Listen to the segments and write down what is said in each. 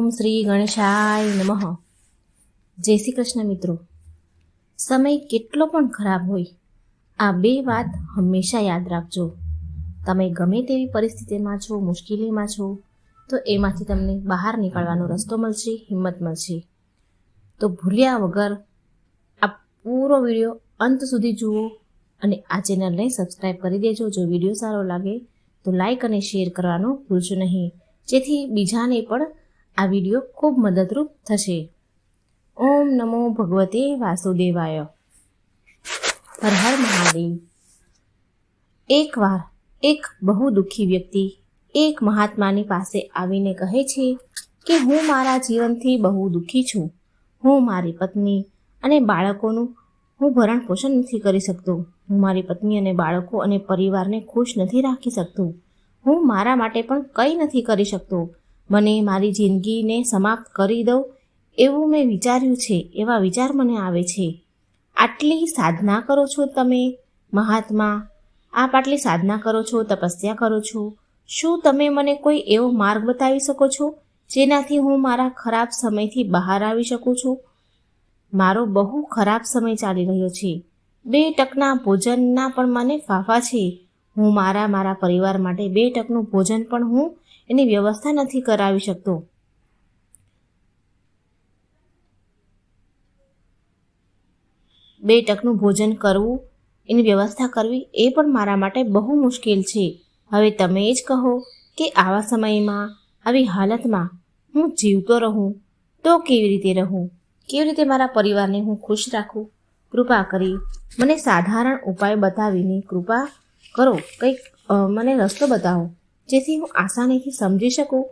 ઓમ શ્રી ગણેશાય નમઃ. જય શ્રી કૃષ્ણ મિત્રો. સમય કેટલો પણ ખરાબ હોય, આ બે વાત હંમેશા યાદ રાખજો. તમે ગમે તેવી પરિસ્થિતિમાં છો, મુશ્કેલીમાં છો, તો એમાંથી તમને બહાર નીકળવાનો રસ્તો મળશે, હિંમત મળશે. તો ભૂલ્યા વગર આ પૂરો વીડિયો અંત સુધી જુઓ અને આ ચેનલને સબસ્ક્રાઈબ કરી દેજો. જો વીડિયો સારો લાગે તો લાઈક અને શેર કરવાનું ભૂલશો નહીં. જેથી બીજાને પણ આ વીડિયો ખૂબ મદદરૂપ થશે. ઓમ નમો ભગવતે વાસુદેવાય. હર હર મહાદેવ. એકવાર એક બહુ દુઃખી વ્યક્તિ એક મહાત્માની પાસે આવીને કહે છે કે, હું મારા જીવનથી બહુ દુઃખી છું. હું મારી પત્ની અને બાળકોનું હું ભરણ પોષણ નથી કરી શકતો. હું મારી પત્ની અને બાળકો અને પરિવારને ખુશ નથી રાખી શકતો. હું મારા માટે પણ કંઈ નથી કરી શકતો. મને મારી જિંદગીને સમાપ્ત કરી દઉં એવું મેં વિચાર્યું છે, એવા વિચાર મને આવે છે. આટલી સાધના કરો છો તમે, મહાત્મા. આપ આટલી સાધના કરો છો, તપસ્યા કરો છો. શું તમે મને કોઈ એવો માર્ગ બતાવી શકો છો, જેનાથી હું મારા ખરાબ સમયથી બહાર આવી શકું છું? મારો બહુ ખરાબ સમય ચાલી રહ્યો છે. બે ટકના ભોજનના પણ મને ફાફા છે. હું મારા મારા પરિવાર માટે બે ટકનું ભોજન પણ હું એની વ્યવસ્થા નથી કરાવી શકતો. બે ટકનું ભોજન કરવું, એની વ્યવસ્થા કરવી એ પણ મારા માટે બહુ મુશ્કેલ છે. હવે તમે જ કહો કે આવા સમયમાં, આવી હાલતમાં હું જીવતો રહું, તો કેવી રીતે રહું? કેવી રીતે મારા પરિવારને હું ખુશ રાખું? કૃપા કરી મને સાધારણ ઉપાય બતાવીને કૃપા કરો. કંઈક મને રસ્તો બતાવો. જેથી હું આસાનીથી સમજી શકું.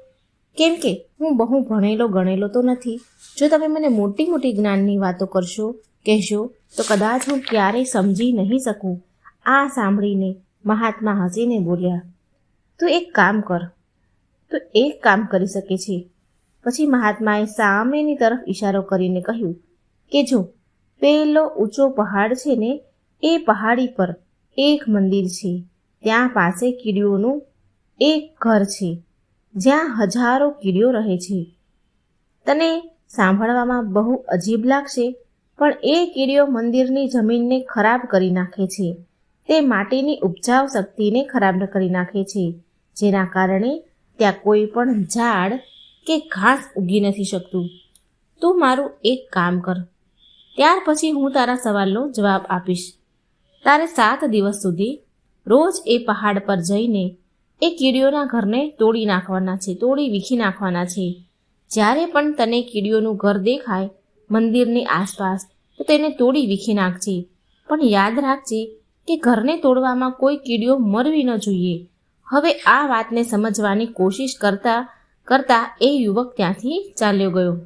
કેમ કે હું બહુ ભણેલો ગણેલો તો નથી. જો તમે મને મોટી મોટી જ્ઞાનની વાતો કરશો, કહેશો, તો કદાચ હું ક્યારેય સમજી નહીં શકું. આ સાંભળીને મહાત્મા હસીને બોલ્યા, તું એક કામ કર. તો એક કામ કરી શકે છે. પછી મહાત્માએ સામેની તરફ ઈશારો કરીને કહ્યું કે, જો પેલો ઊંચો પહાડ છે ને, એ પહાડી પર એક મંદિર છે. ત્યાં પાસે કીડીઓનું એક ઘર છે, જ્યાં હજારો કીડીઓ રહે છે. તને સાંભળવામાં બહુ અજીબ લાગશે, પણ એ કીડીઓ મંદિરની જમીનને ખરાબ કરી નાખે છે. તે માટીની ઉપજાવ શક્તિને ખરાબ કરી નાખે છે, જેના કારણે ત્યાં કોઈ પણ ઝાડ કે ઘાસ ઉગી નથી શકતું. તું મારું એક કામ કર. ત્યાર પછી હું તારા સવાલનો જવાબ આપીશ. તારે સાત દિવસ સુધી રોજ એ પહાડ પર જઈને એ કીડીઓના ઘરને તોડી નાખવાના છે, તોડી વીખી નાખવાના છે. જ્યારે પણ તને કીડીઓનું ઘર દેખાય, મંદિરની આસપાસ, તો તેને તોડી વીખી નાખજે. પણ યાદ રાખજે કે ઘરને તોડવામાં કોઈ કીડીઓ મરવી ન જોઈએ. હવે આ વાતને સમજવાની કોશિશ કરતા કરતા એ યુવક ત્યાંથી ચાલ્યો ગયો.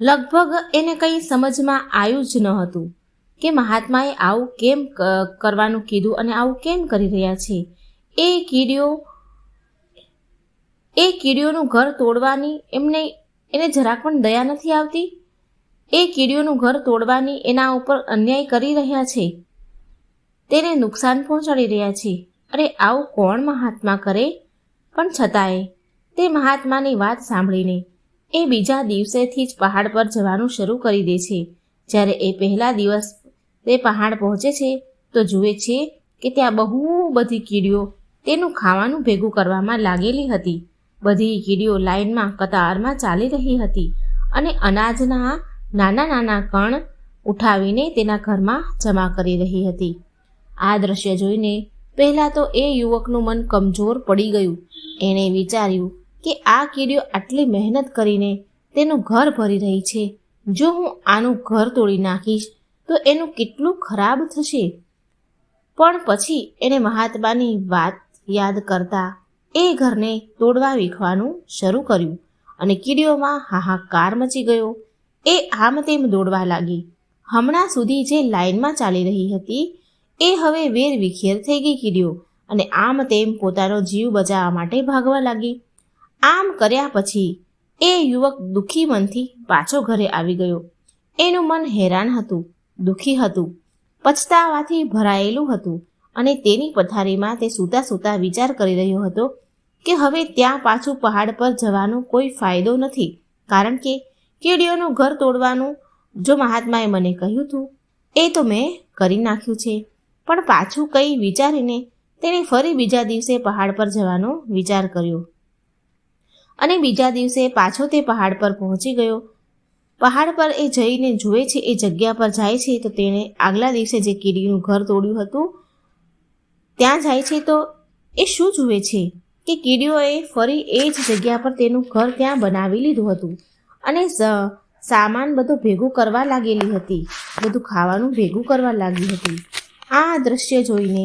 લગભગ એને કંઈ સમજમાં આવ્યું જ ન હતું કે મહાત્માએ આવું કેમ કરવાનું કીધું અને આવું કેમ કરી રહ્યા છે. એ કીડીઓ, એ કીડીઓનું ઘર તોડવાની એમને, એને જરાક પણ દયા નથી આવતી? એ કીડીઓનું ઘર તોડવાની એના ઉપર અન્યાય કરી રહ્યા છે? તેને નુકસાન પહોંચાડી રહ્યા છે? અરે આવું કોણ મહાત્મા કરે? પણ છતાંય તે મહાત્માની વાત સાંભળીને એ બીજા દિવસેથી જ પહાડ પર જવાનું શરૂ કરી દે છે. જ્યારે એ પહેલા દિવસ તે પહાડ પહોંચે છે, તો જુએ છે કે ત્યાં બહુ બધી કીડીઓ તેનું ખાવાનું ભેગું કરવામાં લાગેલી હતી. બધી કીડીઓ લાઈનમાં, કતારમાં ચાલી રહી હતી અને અનાજના નાના નાના કણ ઉઠાવીને તેના ઘરમાં જમા કરી રહી હતી. આ દ્રશ્ય જોઈને પહેલાં તો એ યુવકનું મન કમજોર પડી ગયું. એણે વિચાર્યું કે આ કીડીઓ આટલી મહેનત કરીને તેનું ઘર ભરી રહી છે. જો હું આનું ઘર તોડી નાખીશ, તો એનું કેટલું ખરાબ થશે? પણ પછી એને મહાત્માની વાત યાદ કરતા એ ઘરને તોડવા વીખવાનું શરૂ કર્યું અને કીડીઓમાં હાહાકાર મચી ગયો. એ આમ તેમ દોડવા લાગી. હમણાં સુધી જે લાઈનમાં ચાલી રહી હતી, એ હવે વેર વિખેર થઈ ગઈ કીડીઓ અને આમ તેમ પોતાનો જીવ બચાવવા માટે ભાગવા લાગી. આમ કર્યા પછી એ યુવક દુઃખી મનથી પાછો ઘરે આવી ગયો. એનું મન હેરાન હતું, દુઃખી હતું, પછતાવાથી ભરાયેલું હતું. અને તેની પથારીમાં તે સૂતા સૂતા વિચાર કરી રહ્યો હતો કે હવે ત્યાં પાછું પહાડ પર જવાનો કોઈ ફાયદો નથી. કારણ કે કીડીઓનું ઘર તોડવાનું, જો મહાત્માએ મને કહ્યું હતું એ તો મેં કરી નાખ્યું છે. પણ પાછું કંઈ વિચારીને તેણે ફરી બીજા દિવસે પહાડ પર જવાનો વિચાર કર્યો. અને બીજા દિવસે પાછો તે પહાડ પર પહોંચી ગયો. પહાડ પર એ જઈને જુએ છે, એ જગ્યા પર જાય છે, તો તેણે આગલા દિવસે જે કીડીનું ઘર તોડ્યું હતું ત્યાં જાય છે તો એ શું જુએ છે કે કીડીઓએ ફરી એ જ જગ્યા પર તેનું ઘર ત્યાં બનાવી લીધું હતું અને સામાન બધું ભેગું કરવા લાગેલી હતી. બધું ખાવાનું ભેગું કરવા લાગી હતી. આ દ્રશ્ય જોઈને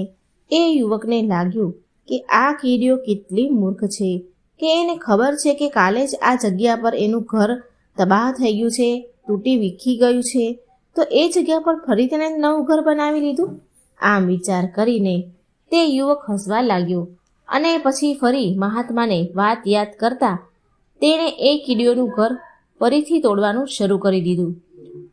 એ યુવકને લાગ્યું કે આ કીડીઓ કેટલી મૂર્ખ છે કે એને ખબર છે કે કાલે જ આ જગ્યા પર એનું ઘર તબાહ થઈ ગયું છે, તૂટી વિખી ગયું છે. તો એ જગ્યા પર ફરી તેને નવું ઘર બનાવી લીધું? આમ વિચાર કરીને તે યુવક હસવા લાગ્યો અને પછી ફરી મહાત્માને વાત યાદ કરતા તેણે એ કીડીઓનું ઘર ફરીથી તોડવાનું શરૂ કરી દીધું.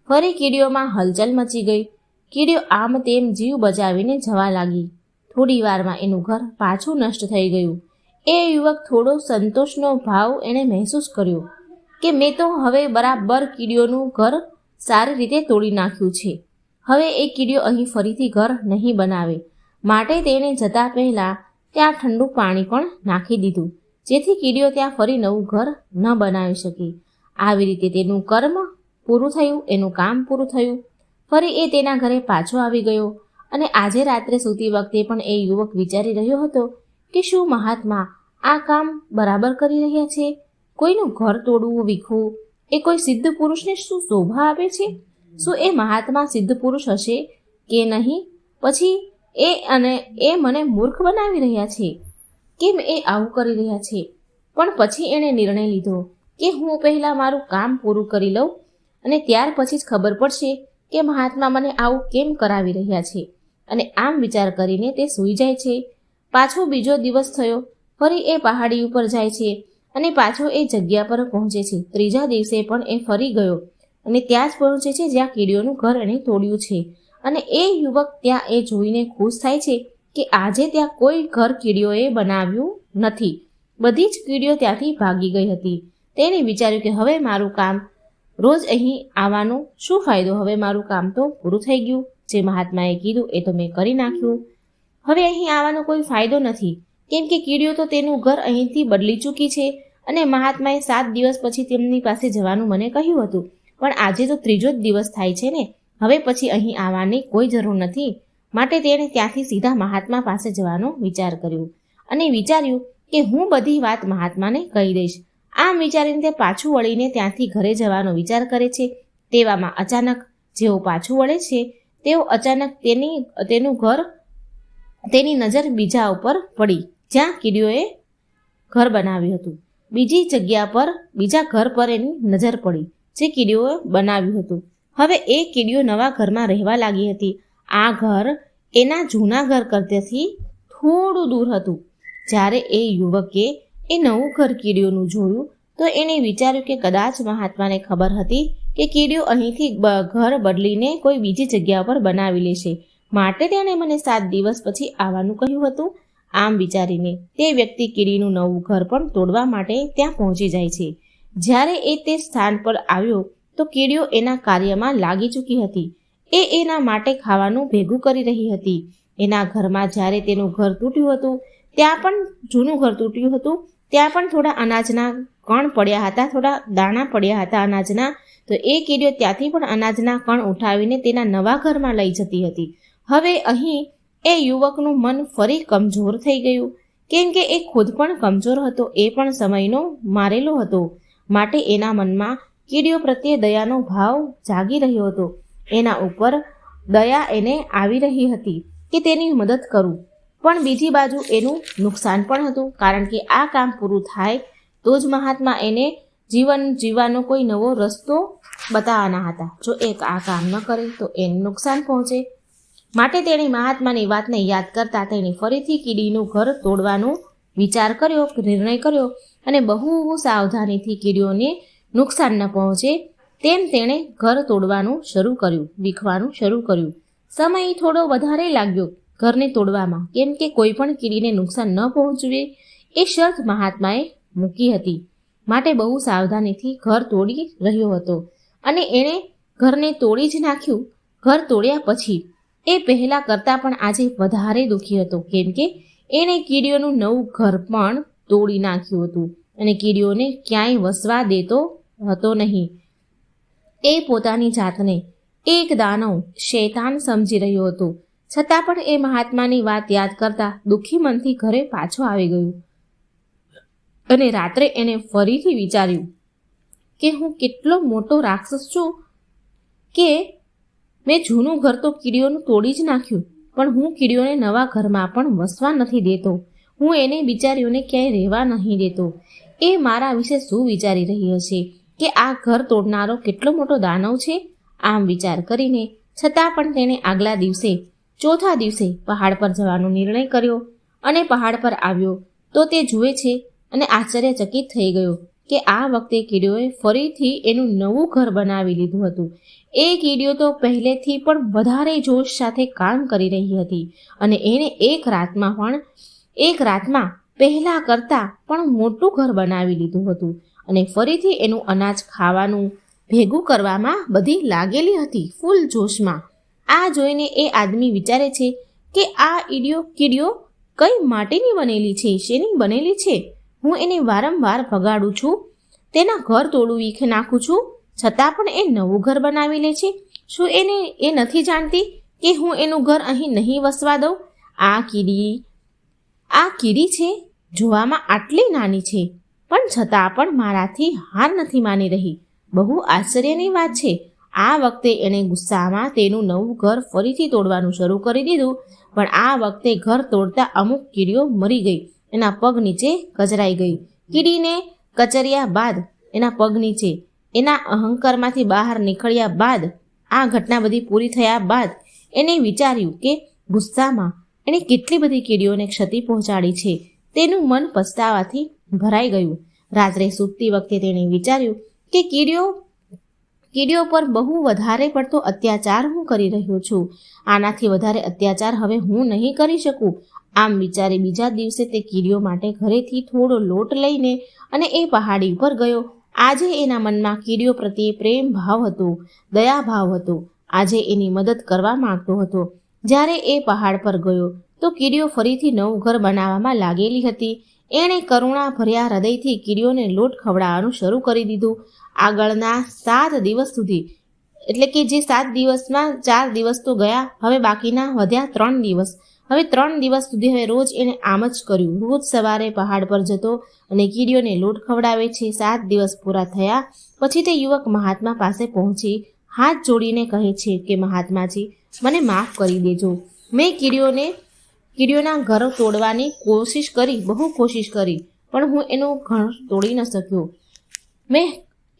ફરી કીડીઓમાં હલચલ મચી ગઈ. કીડીઓ આમ તેમ જીવ બચાવીને જવા લાગી. થોડી વારમાં એનું ઘર પાછું નષ્ટ થઈ ગયું. એ યુવક થોડો સંતોષનો ભાવ એણે મહેસૂસ કર્યો કે મેં તો હવે બરાબર કીડીઓનું ઘર સારી રીતે તોડી નાખ્યું છે. હવે એ કીડીઓ અહીં ફરીથી ઘર નહીં બનાવે. માટે તેણે જતા પહેલાં ત્યાં ઠંડુ પાણી પણ નાખી દીધું, જેથી કીડીઓ ત્યાં ફરી નવું ઘર ન બનાવી શકે. આવી રીતે તેનું કર્મ પૂરું થયું, એનું કામ પૂરું થયું. ફરી એ તેના ઘરે પાછો આવી ગયો અને આજે રાત્રે સૂતી વખતે પણ એ યુવક વિચારી રહ્યો હતો કે શું મહાત્મા આ કામ બરાબર કરી રહ્યા છે? કોઈનું ઘર તોડવું, વીખવું, એ કોઈ સિદ્ધ પુરુષને શું શોભા આપે છે? શું એ મહાત્મા સિદ્ધ પુરુષ હશે કે નહીં? પછી એ અને એ મને મૂર્ખ બનાવી રહ્યા છે. કેમ એ આવું કરી રહ્યા છે? પણ પછી એણે નિર્ણય લીધો કે હું પહેલાં મારું કામ પૂરું કરી લઉં અને ત્યાર પછી જ ખબર પડશે કે મહાત્મા મને આવું કેમ કરાવી રહ્યા છે અને આમ વિચાર કરીને તે સૂઈ જાય છે. પાછો બીજો દિવસ થયો, ફરી એ પહાડી ઉપર જાય છે અને પાછો એ જગ્યા પર પહોંચે છે. ત્રીજા દિવસે પણ એ ફરી ગયો અને ત્યાં જ પહોંચે છે જ્યાં કીડીઓનું ઘર એણે તોડ્યું છે. અને એ યુવક ત્યાં એ જોઈને ખુશ થાય છે કે આજે ત્યાં કોઈ ઘર કીડીઓએ બનાવ્યું નથી. બધી જ કીડીઓ ત્યાંથી ભાગી ગઈ હતી. તેણે વિચાર્યું કે હવે મારું કામ રોજ અહીં આવવાનું શું ફાયદો? હવે મારું કામ તો પૂરું થઈ ગયું. જે મહાત્માએ કીધું એ તો મેં કરી નાખ્યું. હવે અહીં આવવાનો કોઈ ફાયદો નથી. કેમ કે કીડીઓ તો તેનું ઘર અહીંથી બદલી ચૂકી છે અને મહાત્માએ સાત દિવસ પછી તેમની પાસે જવાનું મને કહ્યું હતું. પણ આજે તો ત્રીજો જ દિવસ થાય છે ને. હવે પછી અહીં આવવાની કોઈ જરૂર નથી. માટે તેણે ત્યાંથી સીધા મહાત્મા પાસે જવાનો વિચાર કર્યો અને વિચાર્યું કે હું બધી વાત મહાત્માને કહી દઈશ. આમ વિચારીને તે પાછું વળીને ત્યાંથી ઘરે જવાનો વિચાર કરે છે. તેવામાં અચાનક જેઓ પાછું વળે છે, તેઓ અચાનક તેની, તેનું ઘર, તેની નજર બીજા ઉપર પડી. જ્યાં કીડીઓએ ઘર બનાવ્યું હતું. બીજી જગ્યા પર, બીજા ઘર પર એની નજર પડી, જે કીડીઓએ બનાવ્યું હતું. હવે એ કીડીઓ નવા ઘરમાં રહેવા લાગી હતી. આ ઘર એના જૂના ઘર કરતેથી થોડું દૂર હતું. જ્યારે એ યુવકે એ નવું ઘર કીડીઓનું જોયું, તો એણે વિચાર્યું કે કદાચ મહાત્માને ખબર હતી કે કીડીઓ અહીંથી ઘર બદલીને કોઈ બીજી જગ્યા પર બનાવી લેશે. માટે તેણે મને સાત દિવસ પછી આવવાનું કહ્યું હતું. આમ વિચારીને તે વ્યક્તિ કીડીનું નવું ઘર પણ તોડવા માટે ત્યાં પહોંચી જાય છે. જ્યારે એ તે સ્થાન પર આવ્યો તો કીડીઓ એના કાર્યમાં લાગી ચૂકી હતી. એ એના માટે ખાવાનું ભેગું કરી રહી હતી. એના ઘરમાં જ્યારે તેનું ઘર તૂટ્યું હતું, ત્યાં પણ જૂનું ઘર તૂટ્યું હતું, ત્યાં પણ થોડા અનાજના કણ પડ્યા હતા, થોડા દાણા પડ્યા હતા અનાજના. તો એ કીડીઓ ત્યાંથી પણ અનાજના કણ ઉઠાવીને તેના નવા ઘરમાં લઈ જતી હતી. હવે અહીં એ યુવકનું મન ફરી કમજોર થઈ ગયું. કેમ કે એ ખુદ પણ કમજોર હતો, એ પણ સમયનો મારેલો હતો. માટે એના મનમાં કીડીઓ પ્રત્યે દયાનો ભાવ જાગી રહ્યો હતો. એના ઉપર દયા એને આવી રહી હતી કે તેની મદદ કરું. પણ બીજી બાજુ એનું નુકસાન પણ હતું. કારણ કે આ કામ પૂરું થાય તો જ મહાત્મા એને જીવન જીવવાનો કોઈ નવો રસ્તો બતાવવાના હતા. જો એક આ કામ ન કરે તો એને નુકસાન પહોંચે. માટે તેણે મહાત્માની વાતને યાદ કરતા તેણે ફરીથી કીડીનું ઘર તોડવાનો વિચાર કર્યો, નિર્ણય કર્યો અને બહુ સાવધાનીથી કીડીઓને નુકસાન ન પહોંચે તેમ તેણે ઘર તોડવાનું શરૂ કર્યું, વીખવાનું શરૂ કર્યું. સમય થોડો વધારે લાગ્યો ઘરને તોડવામાં, કેમ કે કોઈ પણ કીડીને નુકસાન ન પહોંચવે એ શર્ત મહાત્માએ મૂકી હતી. માટે બહુ સાવધાનીથી ઘર તોડી રહ્યો હતો અને એણે ઘરને તોડી જ નાખ્યું. ઘર તોડ્યા પછી એ પહેલાં કરતાં પણ આજે વધારે દુઃખી હતો, કેમ કે એણે કીડીઓનું નવું ઘર પણ તોડી નાખ્યું હતું. અને કીડીઓને ક્યાંય વસવા દેતો હતો નહીં. એ પોતાની જાતને એક દાનવ શૈતાન સમજી રહ્યો હતો. છતાં પણ એ મહાત્માની વાત યાદ કરતા દુઃખી મનથી ઘરે પાછો આવી ગયું. અને રાત્રે એને ફરીથી વિચાર્યું કે હું કેટલો મોટો રાક્ષસ છું કે મેં જૂનું ઘર તો કીડીઓનું તોડી જ નાખ્યું, પણ હું કીડીઓને નવા ઘરમાં પણ વસવા નથી દેતો. હું એને બિચારીઓને ક્યાંય રહેવા નહીં દેતો. એ મારા વિશે શું વિચારી રહી હશે કે આ ઘર તોડનારો કેટલો મોટો દાનવ છે? આમ વિચાર કરીને છતાં પણ તેણે આગલા દિવસે, ચોથા દિવસે પહાડ પર જવાનો નિર્ણય કર્યો અને પહાડ પર આવ્યો તો તે જુએ છે અને આશ્ચર્યચકિત થઈ ગયો કે આ વખતે કીડીઓએ ફરીથી એનું નવું ઘર બનાવી લીધું હતું. એ કીડીઓ તો પહેલેથી પણ વધારે જોશ સાથે કામ કરી રહી હતી અને એણે એક રાતમાં પણ, એક રાતમાં પહેલાં કરતાં પણ મોટું ઘર બનાવી લીધું હતું અને ફરીથી એનું અનાજ ખાવાનું ભેગું કરવામાં બધી લાગેલી હતી ફૂલ જોશમાં. આ જોઈને એ આદમી વિચારે છે કે આ ઈડિયો કીડીઓ કઈ માટીની બનેલી છે, શેની બનેલી છે? હું એને વારંવાર ભગાડું છું, તેના ઘર તોડું વીખે નાખું છું, છતાં પણ એ નવું ઘર બનાવી લે છે. શું એને એ નથી જાણતી કે હું એનું ઘર અહીં નહીં વસવા દઉં? આ કીડી આ કીડી છે જોવામાં આટલી નાની છે, પણ છતાં પણ મારાથી હાર નથી માની રહી. બહુ આશ્ચર્યની વાત છે. આ વખતે એણે ગુસ્સામાં તેનું નવું ઘર ફરીથી તોડવાનું શરૂ કરી દીધું, પણ આ વખતે ઘર તોડતા અમુક કીડીઓ મરી ગઈ. એના પગ નીચે કચરાઈ ગઈ. કીડીને કચર્યા બાદ એના પગ નીચે, એના અહંકારમાંથી બહાર નીકળ્યા બાદ, આ ઘટના બધી પૂરી થયા બાદ એને વિચાર્યું કે ગુસ્સામાં એણે કેટલી બધી કીડીઓને ક્ષતિ પહોંચાડી છે. તેનું મન પસ્તાવાથી ભરાઈ ગયું. રાત્રે સૂતી વખતે તેણે વિચાર્યું કે કીડીઓ કીડીઓ પર બહુ વધારે પડતો અત્યાચાર હું કરી રહ્યો છું. આનાથી વધારે અત્યાચાર હવે હું નહીં કરી શકું. આમ વિચારી બીજા દિવસે તે કીડીઓ માટે ઘરેથી થોડો લોટ લઈને અને એ પહાડી ઉપર ગયો. આજે એના મનમાં કીડીઓ પ્રત્યે પ્રેમ ભાવ હતો, દયા ભાવ હતો. આજે એની મદદ કરવા માંગતો હતો. જ્યારે એ પહાડ પર ગયો તો કીડીઓ ફરીથી નવું ઘર બનાવવામાં લાગેલી હતી. એણે કરુણા ભર્યા હૃદયથી કીડીઓને લોટ ખવડાવવાનું શરૂ કરી દીધું. આગળના સાત દિવસ સુધી, એટલે કે જે સાત દિવસમાં ચાર દિવસ તો ગયા, હવે બાકીના વધ્યા ત્રણ દિવસ. હવે ત્રણ દિવસ સુધી હવે રોજ એને આમ જ કર્યું. રોજ સવારે પહાડ પર જતો અને કીડીઓને લોટ ખવડાવે છે. સાત દિવસ પૂરા થયા, પછી તે યુવક મહાત્મા પાસે પહોંચી, હાથ જોડીને કહે છે કે, મહાત્માજી, મને માફ કરી દેજો. મેં કીડીઓને કીડીઓના ઘર તોડવાની કોશિશ કરી, બહુ કોશિશ કરી, પણ હું એનું ઘર તોડી ન શક્યો. મેં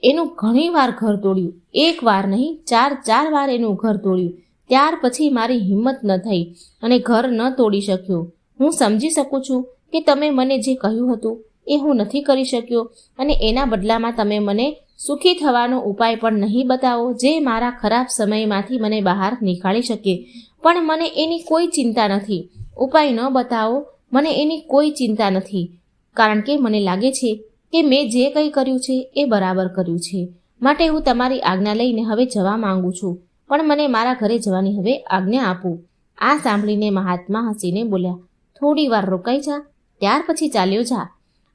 એનું ઘણી વાર ઘર તોડ્યું. એક વાર નહીં, ચાર ચાર વાર એનું ઘર તોડ્યું. ત્યાર પછી મારી હિંમત ન થઈ અને ઘર ન તોડી શક્યો. હું સમજી શકું છું કે તમે મને જે કહ્યું હતું એ હું નથી કરી શક્યો અને એના બદલામાં તમે મને સુખી થવાનો ઉપાય પણ નહીં બતાવો જે મારા ખરાબ સમયમાંથી મને બહાર નીકાળી શકે. પણ મને એની કોઈ ચિંતા નથી. ઉપાય ન બતાવો, મને એની કોઈ ચિંતા નથી. કારણ કે મને લાગે છે કે મેં જે કંઈ કર્યું છે એ બરાબર કર્યું છે. માટે હું તમારી આજ્ઞા લઈને હવે જવા માંગુ છું. પણ મને મારા ઘરે જવાની હવે આજ્ઞા આપો. આ સાંભળીને મહાત્મા હસીને બોલ્યા, થોડી વાર રોકાઈ જા, ત્યાર પછી ચાલ્યો જા.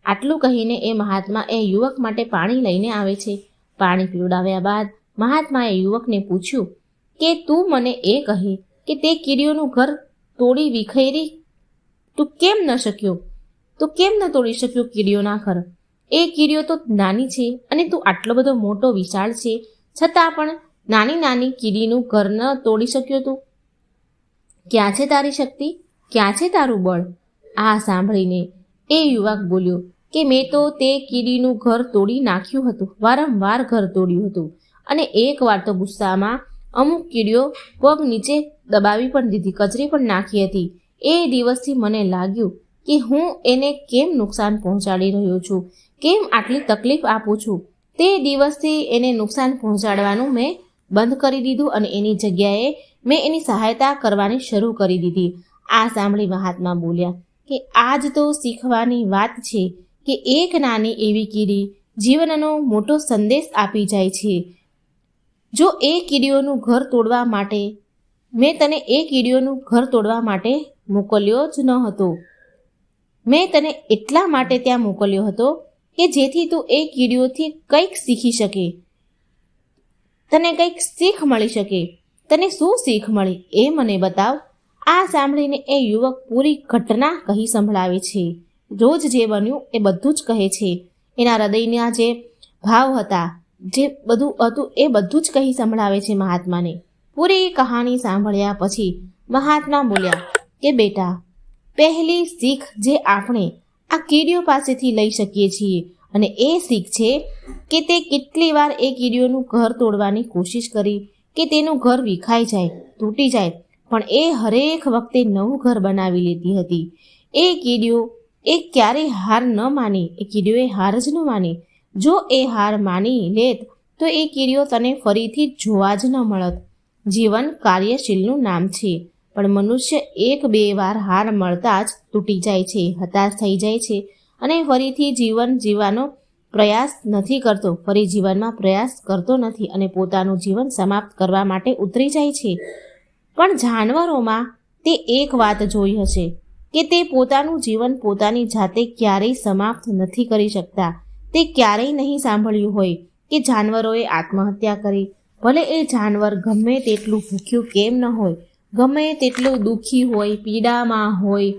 આટલું કહીને એ મહાત્મા એ યુવક માટે પાણી લઈને આવે છે. પાણી પીવડાવ્યા બાદ મહાત્માએ યુવકને પૂછ્યું, કે તું મને એ કહે કે તે કીડીઓનું ઘર તોડી વિખેરી? તું કેમ ન શક્યો? તું કેમ ન તોડી શક્યો કીડીઓના ઘર? એ કીડીઓ તો નાની છે અને તું આટલો બધો મોટો વિશાળ છે. છતાં પણ નાની નાની કીડીનું ઘર ન તોડી શક્યો તું? ક્યાં છે તારી શક્તિ? ક્યાં છે તારું બળ? આ સાંભળીને એ યુવક બોલ્યો કે મેં તો તે કીડીનું ઘર તોડી નાખ્યું હતું. વારંવાર ઘર તોડ્યું હતું. અને એકવાર તો ગુસ્સામાં અમુક કીડીઓ પગ નીચે દબાવી પણ દીધી, કચરી પણ નાખી હતી. એ દિવસથી મને લાગ્યું કે હું એને કેમ નુકસાન પહોંચાડી રહ્યો છું? કેમ આટલી તકલીફ આપું છું? તે દિવસથી એને નુકસાન પહોંચાડવાનું મેં બંધ કરી દીધું અને એની જગ્યાએ મેં એની સહાયતા કરવાની શરૂ કરી દીધી. આ સાંભળી મહાત્મા બોલ્યા કે આજ તો શીખવાની વાત છે કે એક નાની એવી કીડી જીવનનો મોટો સંદેશ આપી જાય છે. જો એ કીડીઓનું ઘર તોડવા માટે, મેં તને એ કીડીઓનું ઘર તોડવા માટે મોકલ્યો જ ન હતો. મેં તને એટલા માટે ત્યાં મોકલ્યો હતો કે જેથી તું એ કીડીઓથી કંઈક શીખી શકે. તને કંઈક શીખ મળી શકે. તને શું શીખ મળી એ મને બતાવ. આ સાંભળીને એ યુવક પૂરી ઘટના કહી સંભળાવે છે. રોજ જે બન્યું એ બધું જ કહે છે. એના હૃદયના જે ભાવ હતા જે બધું હતું એ બધું જ કહી સંભળાવે છે મહાત્માને. પૂરી કહાણી સાંભળ્યા પછી મહાત્મા બોલ્યા કે બેટા, પહેલી શીખ જે આપણે આ કીડીઓ પાસેથી લઈ શકીએ છીએ અને એ શીખ છે કે તે કેટલી વાર એ કીડીઓનું ઘર તોડવાની કોશિશ કરી કે તેનું ઘર વિખાઈ જાય, તૂટી જાય, પણ એ હરેક વખતે નવું ઘર બનાવી લેતી હતી. એ કીડીઓ એ ક્યારેય હાર ન માની, એ કીડીઓએ હાર જ ન માની જો એ હાર માની લેત, તો એ કીડીઓ તને ફરીથી જોવા જ ન મળત. જીવન કાર્યશીલનું નામ છે, પણ મનુષ્ય એક બે વાર હાર મળતા જ તૂટી જાય છે, હતાશ થઈ જાય છે અને ફરીથી જીવન જીવવાનો પ્રયાસ નથી કરતો, ફરી જીવનમાં પ્રયાસ કરતો નથી અને પોતાનું જીવન સમાપ્ત કરવા માટે ઉતરી જાય છે. પણ જાનવરોમાં તે એક વાત જોઈ હશે, કે તે પોતાનું જીવન પોતાની જાતે ક્યારેય સમાપ્ત નથી કરી શકતા. તે ક્યારેય નહીં સાંભળ્યું હોય કે જાનવરોએ આત્મહત્યા કરી. ભલે એ જાનવર ગમે તેટલું ભૂખ્યું કેમ ન હોય, ગમે તેટલું દુઃખી હોય, પીડામાં હોય,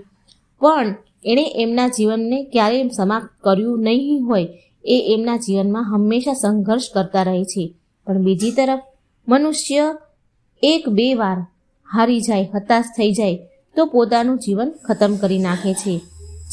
પણ એણે એમના જીવનને ક્યારેય સમાપ્ત કર્યું નહીં હોય, એ એમના જીવનમાં હંમેશા સંઘર્ષ કરતા રહે છે. પણ બીજી તરફ, મનુષ્ય એક બે વાર હારી જાય, હતાશ થઈ જાય, તો પોતાનું જીવન ખતમ કરી નાખે છે.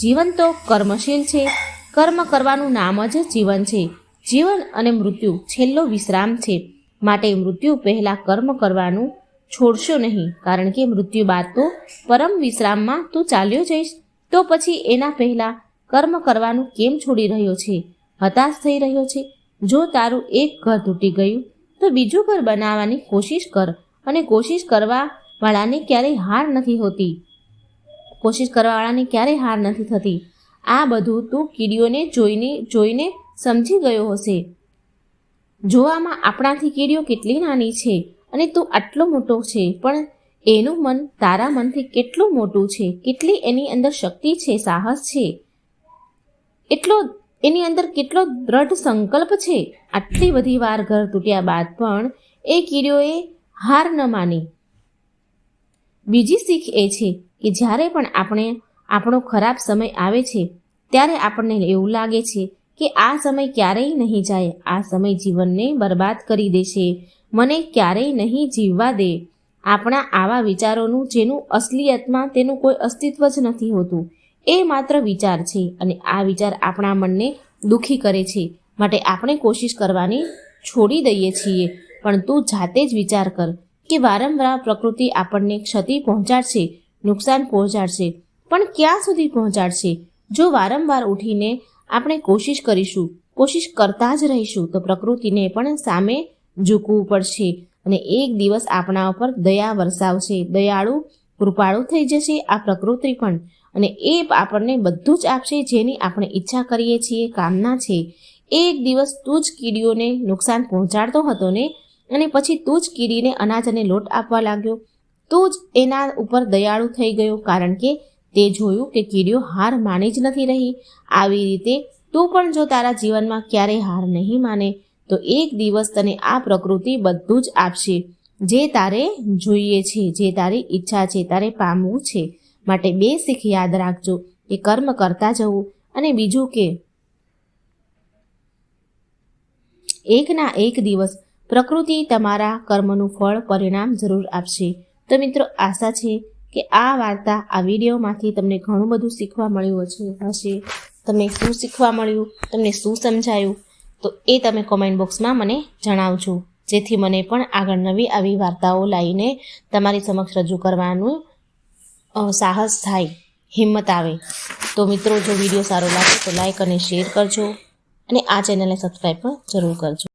જીવન તો કર્મશીલ છે કર્મ કરવાનું નામ જ જીવન છે. જીવન અને મૃત્યુ છેલ્લો વિશ્રામ છે. માટે મૃત્યુ પહેલાં કર્મ કરવાનું છોડશો નહીં, કારણ કે મૃત્યુ બાદ તો પરમ વિશ્રામમાં તું ચાલ્યો જઈશ. તો પછી એના પહેલાં કર્મ કરવાનું કેમ છોડી રહ્યો છે? હતાશ થઈ રહ્યો છે? જો તારું એક ઘર તૂટી ગયું, તો બીજું ઘર બનાવવાની કોશિશ કર અને કોશિશ કરવા વાળાને ક્યારેય હાર નથી હોતી. કોશિશ કરવાવાળાને ક્યારેય હાર નથી થતી. આ બધું તું કીડીઓને જોઈને જોઈને સમજી ગયો હશે. જોવામાં આપણાથી કીડીઓ કેટલી નાની છે અને તું આટલો મોટો છે, પણ એનું મન તારા મનથી કેટલું મોટું છે, કેટલી એની અંદર શક્તિ છે, સાહસ છે? એટલો, એની અંદર કેટલો દ્રઢ સંકલ્પ છે? આટલી બધી વાર ઘર તૂટ્યા બાદ પણ એ કીડીઓએ હાર ન માની. બીજી શીખ એ છે કે જ્યારે પણ આપણે આપણો ખરાબ સમય આવે છે, ત્યારે આપણને એવું લાગે છે કે આ સમય ક્યારેય નહીં જાય, આ સમય જીવનને બરબાદ કરી દેશે મને ક્યારેય નહીં જીવવા દે. આપણા આવા વિચારોનું, જેનું અસલિયતમાં તેનું કોઈ અસ્તિત્વ જ નથી હોતું, એ માત્ર વિચાર છે અને આ વિચાર આપણા મનને દુઃખી કરે છે. માટે આપણે કોશિશ કરવાની છોડી દઈએ છીએ. પણ તું જાતે જ વિચાર કર કે વારંવાર પ્રકૃતિ આપણને ક્ષતિ પહોંચાડશે, નુકસાન પહોંચાડશે. પણ ક્યાં સુધી પહોંચાડશે? જો વારંવાર ઉઠીને આપણે કોશિશ કરીશું, કોશિશ કરતા જ રહીશું, તો પ્રકૃતિને પણ સામે ઝૂકવું પડશે અને એક દિવસ આપણા ઉપર દયા વરસાવશે, દયાળુ, કૃપાળુ થઈ જશે આ પ્રકૃતિ પણ અને એ આપણને બધું જ આપશે જેની આપણે ઈચ્છા કરીએ છીએ, કામના છે. એક દિવસ તું જ કીડીઓને નુકસાન પહોંચાડતો હતો ને અને પછી તું જ કીડીને અનાજ અને લોટ આપવા લાગ્યો. તું જ એના ઉપર દયાળુ થઈ ગયો કારણ કે તે જોયું કે કીડીઓ હાર માની જ નથી રહી. આવી રીતે તું પણ જો તારા જીવનમાં ક્યારેય હાર નહીં માને, તો એક દિવસ તને આ પ્રકૃતિ બધું જ આપશે. જે તારે જોઈએ છે, જે તારી ઈચ્છા છે, તારે પામવું છે. માટે બે શીખ યાદ રાખજો કે કર્મ કરતા જવું અને બીજું કે એકના એક દિવસ પ્રકૃતિ તમારા કર્મનું ફળ, પરિણામ જરૂર આપશે. તો મિત્રો આશા છે કે આ વાર્તા આ વિડીયોમાંથી તમને ઘણું બધું શીખવા મળ્યું હશે હશે. તમને શું શીખવા મળ્યું, તમને શું સમજાયું, તો એ તમે કોમેન્ટ બોક્સમાં મને જણાવજો. જેથી મને પણ આગળ નવી આવી વાર્તાઓ લાવીને તમારી સમક્ષ રજૂ કરવાનું સાહસ થાય, હિંમત આવે. તો મિત્રો, જો વીડિયો સારો લાગે તો લાઇક અને શેર કરજો. અને આ ચેનલને સબસ્ક્રાઈબ પણ જરૂર કરજો.